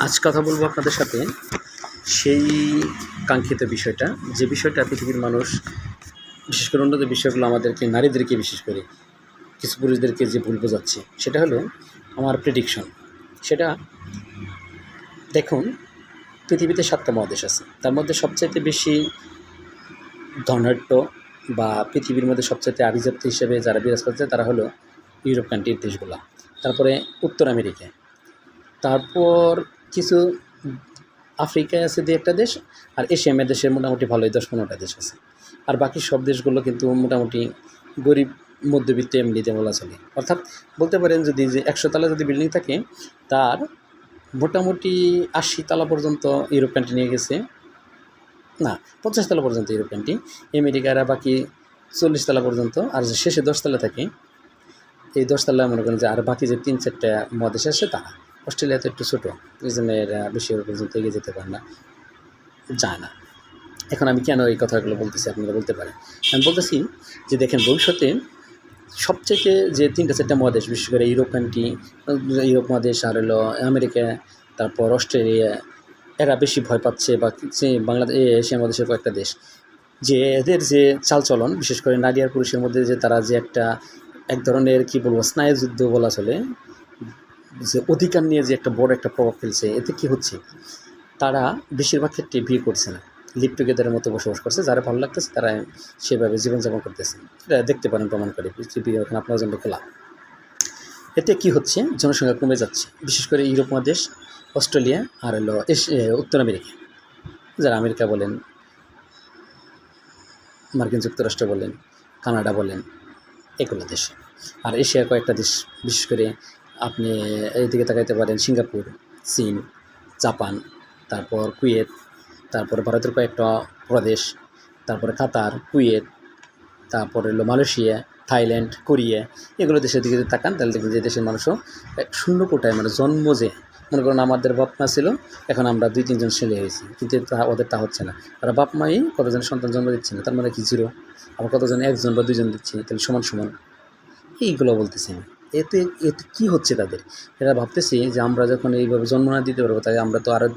আজ কথা বলব আপনাদের সাথে সেই কাঙ্ক্ষিত বিষয়টা, যে বিষয়টা পৃথিবীর মানুষ, বিশেষ করে উন্নত বিষয়গুলো আমাদেরকে, নারীদেরকে বিশেষ করে, কিছু পুরুষদেরকে যে ভুল বোঝাচ্ছে, সেটা হলো আমার প্রেডিকশন সেটা দেখুন, পৃথিবীতে সাতটা মহাদেশ আছে। তার মধ্যে সবচাইতে বেশি ধনাঢ্য বা পৃথিবীর মধ্যে সবচাইতে আভিজাত্য হিসেবে যারা বিরাজ করছে, তারা হলো ইউরোপ কান্ট্রির দেশগুলো। তারপরে উত্তর আমেরিকা। তারপর কিছু আফ্রিকায় আছে দু একটা দেশ, আর এশিয়া মে দেশের মোটামুটি ভালোই, দশ পনেরোটা দেশ আছে। আর বাকি সব দেশগুলো কিন্তু মোটামুটি গরিব, মধ্যবিত্ত এমনিতে বলা চলে। অর্থাৎ বলতে পারেন যদি যে একশো তলা যদি বিল্ডিং থাকে, তার মোটামুটি আশি তালা পর্যন্ত ইউরোপ নিয়ে গেছে। না, পঞ্চাশ তলা পর্যন্ত ইউরোপ আমেরিকারা বাকি চল্লিশ তলা পর্যন্ত, আর যে শেষে দশতলা থাকে, এই দশতলা মনে করেন যে আর বাকি যে তিন চারটা মহাদেশ আছে, তারা। অস্ট্রেলিয়া তো একটু ছোটো, এই জন্য এরা ওর পর্যন্ত এগিয়ে যেতে পারে না। যায় না। এখন আমি কেন এই কথাগুলো বলতেছি আপনারা বলতে পারেন? আমি বলতেছি যে দেখেন, ভবিষ্যতে সবচেয়ে যে তিনটা চারটা মহাদেশ, বিশেষ করে ইউরোপ কান্ট্রি ইউরোপ মহাদেশ, আর হলো আমেরিকা, তারপর অস্ট্রেলিয়া, এরা বেশি ভয় পাচ্ছে বা বাংলাদেশ এশিয়া মহাদেশের কয়েকটা দেশ। যে এদের যে চালচলন, বিশেষ করে নারী আর পুরুষের মধ্যে যে তারা যে একটা এক ধরনের, কী বলব, স্নায়ুযুদ্ধ বলা চলে যে অধিকার নিয়ে যে একটা বড় একটা প্রভাব ফেলছে, এতে কি হচ্ছে? তারা বেশিরভাগ ক্ষেত্রে বিয়ে করছে না। লিভ টুগেদারের মতো বসবাস করছে, যারা ভালো লাগতেছে তারা সেভাবে জীবনযাপন করতেছে। এটা দেখতে পারেন প্রমাণ করে, পৃথিবী এখন আপনার জন্য খোলা। এতে কি হচ্ছে? জনসংখ্যা কমে যাচ্ছে, বিশেষ করে ইউরোপ মহাদেশ, অস্ট্রেলিয়া আর হলো উত্তর আমেরিকা। যারা আমেরিকা বলেন, মার্কিন যুক্তরাষ্ট্র বলেন, কানাডা বলেন, এগুলো দেশে। আর এশিয়ার কয়েকটা দেশ, বিশেষ করে আপনি এইদিকে তাকাইতে পারেন সিঙ্গাপুর, চীন, জাপান, তারপর কুয়েত, তারপরে ভারতের কয়েকটা প্রদেশ, তারপরে কাতার, কুয়েত, তারপরে হলো মালয়েশিয়া, থাইল্যান্ড, কোরিয়া, এগুলো দেশের দিকে যদি তাকান, তাহলে দেখবেন যে দেশের মানুষও এক শূন্য কোটায় মানে জন্ম যে, মনে করেন আমাদের বাপ মা ছিল, এখন আমরা দুই, তিনজন ছেলে হয়েছি, কিন্তু ওদের তা হচ্ছে না। তারা বাপ মাই কতজন সন্তান জন্ম দিচ্ছে না, তার মানে কি জিরো আবার কতজন একজন বা দুইজন দিচ্ছে, তাহলে সমান সমান, এইগুলো বলতেছি আমি। এতে এতে কী হচ্ছে তাদের? এরা ভাবতেছি যে আমরা যখন এইভাবে জন্ম না দিতে পারব তাই আমরা তো আরও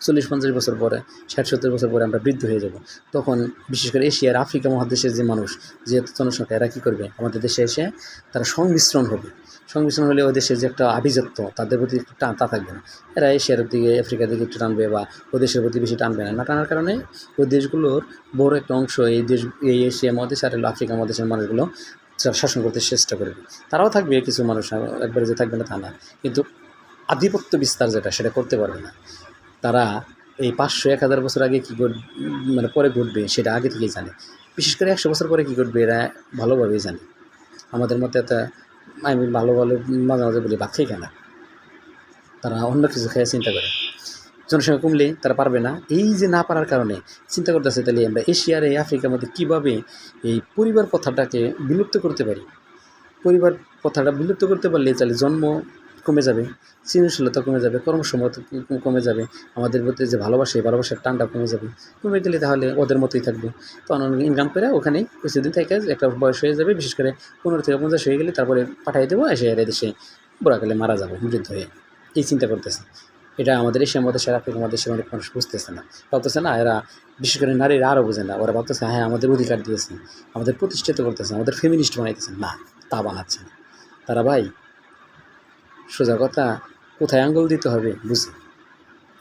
চল্লিশ, পঞ্চাশ বছর পরে, ষাট, সত্তর বছর পরে আমরা বৃদ্ধ হয়ে যাব। তখন বিশেষ করে এশিয়ার আফ্রিকা মহাদেশের যে মানুষ যেহেতু জনসংখ্যা, এরা কী করবে? আমাদের দেশে এসে তারা সংমিশ্রণ হবে। সংমিশ্রণ হলে ওই দেশের যে একটা আভিজাত্য, তাদের প্রতি একটু টান, তা থাকবে না। এরা এশিয়ার দিকে, আফ্রিকার দিকে একটু টানবে বা ওই দেশের প্রতি বেশি টানবে না। না টানার কারণে ওই দেশগুলোর বড় একটা অংশ, এই দেশ, এই এশিয়া মহাদেশ আর আফ্রিকা মহাদেশের মানুষগুলো শাসন করতে চেষ্টা করবে তারাও থাকবে কিছু মানুষ একবারে যে থাকবে না তা না। কিন্তু আধিপত্য বিস্তার যেটা, সেটা করতে পারবে না। তারা এই পাঁচশো এক হাজার বছর আগে কী মানে পরে ঘটবে, সেটা আগে থেকেই জানে। বিশেষ করে একশো বছর পরে কী ঘটবে, এরা ভালোভাবেই জানে। আমাদের মতে একটা আমি ভালো ভালো মাঝে মাঝে বলি খেয়ে কেনা। তারা অন্য কিছু খেয়ে চিন্তা করে। জনসংখ্যা কমলে তারা পারবে না। এই যে না পারার কারণে চিন্তা করতেছে তাহলে আমরা এশিয়ার, এই আফ্রিকার মধ্যে কীভাবে এই পরিবার প্রথাটাকে বিলুপ্ত করতে পারি? পরিবার প্রথাটা বিলুপ্ত করতে পারলে তাহলে জন্ম কমে যাবে, সৃজনশীলতা কমে যাবে কর্মক্ষমতা কমে যাবে, আমাদের প্রতি যে ভালোবাসে ভালোবাসার টানটা কমে যাবে। কমে গেলে তাহলে ওদের মতোই থাকবে। তো তখন ইনকাম করে ওখানে কিছুদিন থেকে একটা বয়স হয়ে যাবে, বিশেষ করে পনেরো থেকে পঞ্চাশ হয়ে গেলে তারপরে পাঠিয়ে দেবো, এসে এর দেশে বুড়াকালে মারা যাবে, বৃদ্ধ হয়ে। এই চিন্তা করতেছে। এটা আমাদের এশিয়ার মধ্যে সারা আফ্রিকার মধ্যে সে অনেক মানুষ বুঝতেছে না। ভাবতেছে না, এরা বিশেষ করে নারীরা আরও বোঝে না। ওরা ভাবতেছে হ্যাঁ আমাদের অধিকার দিয়েছে, আমাদের প্রতিষ্ঠিত করতেছে, আমাদের ফেমিনিস্ট বানাইতেছে। না, তা বানাচ্ছে না। তারা ভাই, সোজা কথা, কোথায় আঙ্গুল দিতে হবে বুঝি।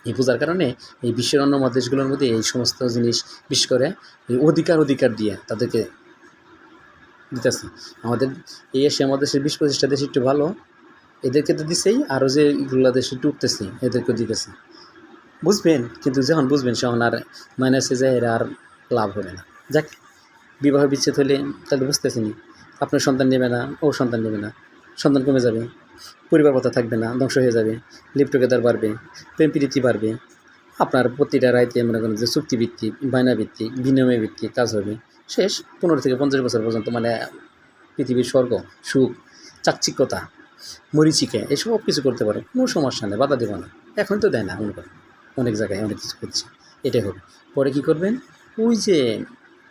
এই বোঝার কারণে এই বিশ্বের অন্য দেশগুলোর মধ্যে এই সমস্ত জিনিস, বিশেষ করে এই অধিকার অধিকার দিয়ে তাদেরকে দিতেছে। আমাদের এই এশিয়া মহাদেশের বিশ পঁচিশটা দেশ একটু ভালো এদেরকে তো দিছেই, আরও যে এগুলো দেশে উঠতেছে এদেরকে দিতেছে। বুঝবেন, কিন্তু যখন বুঝবেন, তখন আর মাইনাসে যায়, এরা আর লাভ হবে না। যাক, বিবাহ বিচ্ছেদ হলে তাহলে বুঝতেছিনি আপনার সন্তান নেবে না, ও সন্তান নেবে না। সন্তান কমে যাবে পরিবার কথা থাকবে না, ধ্বংস হয়ে যাবে লিভ টুগেদার বাড়বে, প্রেম প্রীতি বাড়বে। আপনার প্রতিটা রাইতে মনে করেন যে চুক্তিভিত্তিক বায়না ভিত্তিক বিনিময় ভিত্তিক কাজ হবে। শেষ, পনেরো থেকে পঞ্চাশ বছর পর্যন্ত মানে পৃথিবীর স্বর্গ, সুখ, চাকচিক্যতা মরিচিকা এসব কিছু করতে পারে, কোনো সমস্যা নেই, বাধা দেবো না। এখন তো দেয় না, মনে করেন অনেক জায়গায় অনেক কিছু করছে, এটাই হবে। পরে কি করবেন? ওই যে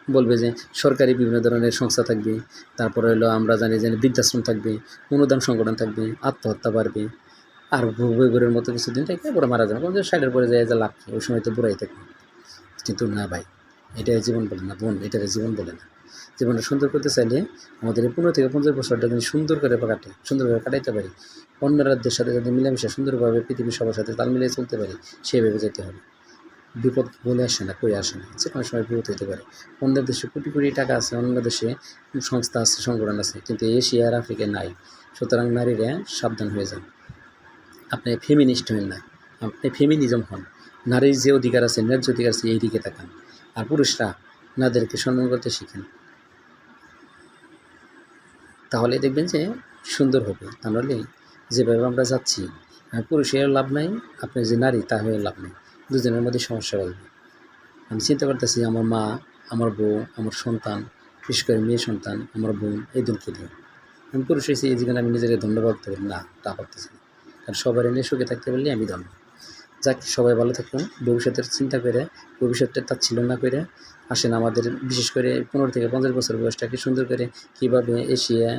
বলবে যে সরকারি বিভিন্ন ধরনের সংস্থা থাকবে, তারপরে হলো আমরা জানি যে বৃদ্ধাশ্রম থাকবে, অনুদান সংগঠন থাকবে, আত্মহত্যা বাড়বে, আর বইগুলোর মতো কিছুদিন থেকে পরে মারা যাবে সাইডের পরে যায় যে লাভ? ওই সময় তো বুড়াই থাকবে কিন্তু না ভাই, এটাই জীবন বলে না, বোন এটাকে জীবন বলে না। জীবনটা সুন্দর করতে চাইলে আমাদের এই পনেরো থেকে পঞ্চাশ বছরটা যদি সুন্দর করে কাটে সুন্দরভাবে কাটাইতে পারি অন্য রাজ্যের সাথে যদি মিলেমিশে সুন্দরভাবে পৃথিবীর সবার সাথে তাল মিলিয়ে চলতে পারি সেভাবে যেতে হবে। বিপদ বলে আসে না, কই আসে না, যে কোনো সময় বিপদ হতে পারে। অন্য দেশে কোটি কোটি টাকা আছে, অন্য দেশে সংস্থা আছে, সংগঠন আছে, কিন্তু এশিয়া আর আফ্রিকায় নাই। সুতরাং নারীরা সাবধান হয়ে যান। আপনি ফেমিনিস্ট হন না, আপনি ফেমিনিজম হন। নারীর যে অধিকার আছে, ন্যায্য অধিকার আছে, এই দিকে তাকান। আর পুরুষরা নারীদেরকে সম্মান করতে শিখেন। তাহলে দেখবেন যে সুন্দর হবে। তাহলে যেভাবে আমরা যাচ্ছি পুরুষের লাভ নাই আপনি যে নারী তাহলে লাভ নেই। দুজনের মধ্যে সমস্যা বাড়বে। আমি চিন্তা করতেছি, আমার মা, আমার বউ, আমার সন্তান, বিশেষ করে মেয়ে সন্তান, আমার বোন, এই দুঃখে দিয়ে আমি পুরুষ হয়েছি, এই জীবনে আমি নিজেকে ধন্যবাদ করতে পারি না, তা পারতেছি না। কারণ সবার এনে সুখে থাকতে পারলে আমি ধন্য। যাক, সবাই ভালো থাকুন। ভবিষ্যতের চিন্তা করে, ভবিষ্যৎটা তার ছিল না করে আসেন আমাদের, বিশেষ করে পনেরো থেকে পঞ্চাশ বছর বয়সটাকে সুন্দর করে কীভাবে এশিয়া,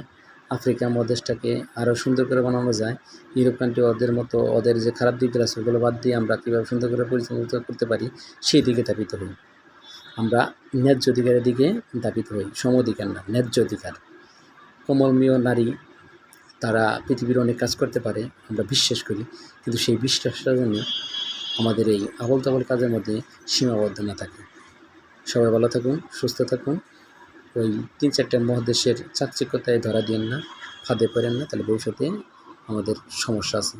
আফ্রিকা মহাদেশটাকে আরও সুন্দর করে বানানো যায়, ইউরোপ কান্ট্রি ওদের মতো, ওদের যে খারাপ দিকগুলো আছে ওগুলো বাদ দিয়ে আমরা কীভাবে সুন্দর করে পরিচালিত করতে পারি, সেই দিকে ধাবিত হই। আমরা ন্যায্য অধিকারের দিকে ধাবিত হই, সম অধিকার না, ন্যায্য অধিকার। কোমলমীয় নারী, তারা পৃথিবীর অনেক কাজ করতে পারে, আমরা বিশ্বাস করি, কিন্তু সেই বিশ্বাসটার জন্য আমাদের এই আবল তাবল কাজের মধ্যে সীমাবদ্ধ না থাকে। সবাই ভালো থাকুন, সুস্থ থাকুন। ওই তিন চারটা মহাদেশের চাকচিক্যতায় ধরা দিয়েন না, ফাঁদে পড়েন না, তাহলে ভবিষ্যতে আমাদের সমস্যা আছে।